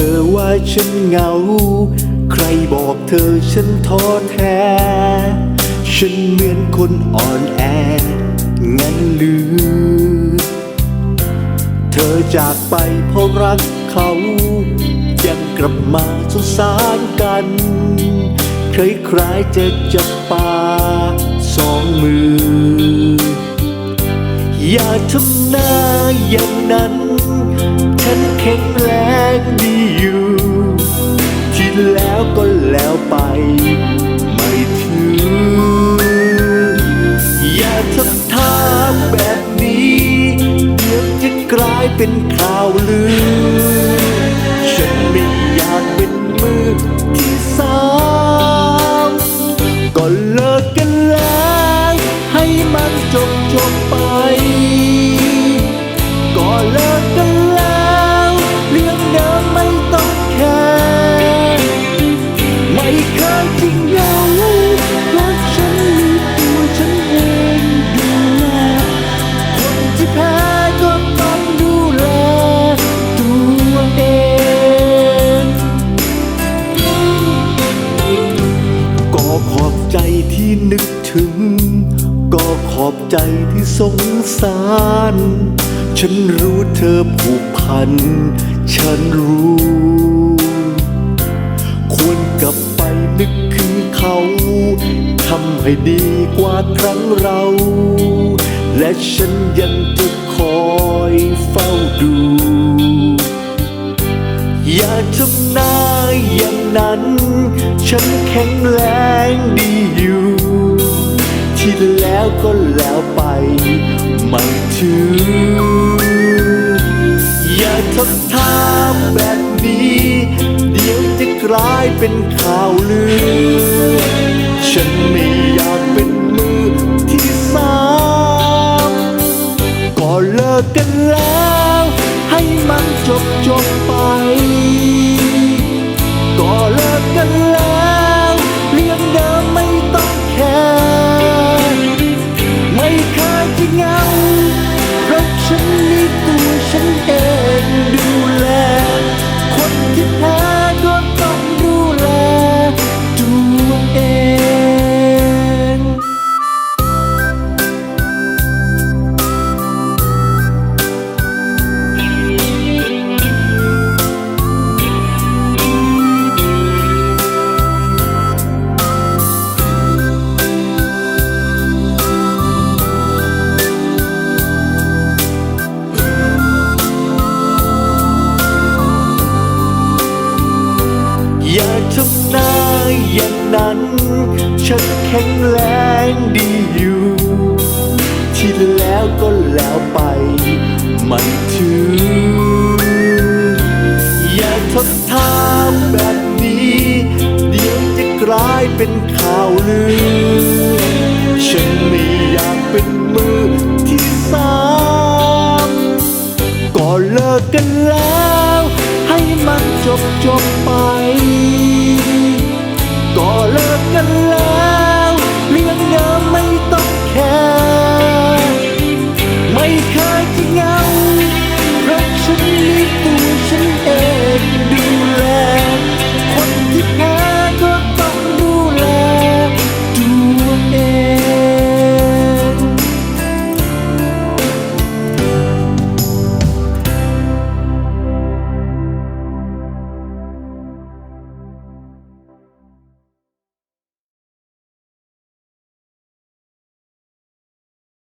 ธอว่าฉันเหงา ใครบอกเธอฉันท้อแท้ ฉันเหมือนคนอ่อนแอ งั้นหรือ เธอจากไปเพราะรักเขา ยังกลับมาสงสารกันเคยคลายจะจับปาสองมือ อย่าทำหน้าอย่างนั้น ไป ที่นึกถึง ก็ขอบใจที่สงสาร ฉันรู้เธอผูกพัน ฉันรู้ ควรกลับไปนึกถึงเขาทำให้ดีกว่าครั้งเรา และฉันยังจะคอยเฝ้าดู อย่าทำหน้าอย่างนั้น ฉันแข็งแรง แล้วก็แล้วไป ไม่ถือ อย่าทำท่าแบบนี้ เดี๋ยวจะกลายเป็นข่าวลือ ฉันไม่อยากเป็นมือที่สามก็เลิกกันแล้ว ให้มันจบจบไป ก็เลิกกันแล้ว ก็แล้วไปไม่ถือ อย่าทำท่าแบบนี้ เดี๋ยวจะกลายเป็นข่าวลือ ฉันไม่อยากเป็นมือที่สามก็เลิกกันแล้ว ให้มันจบจบไป ก็เลิกกันแล้ว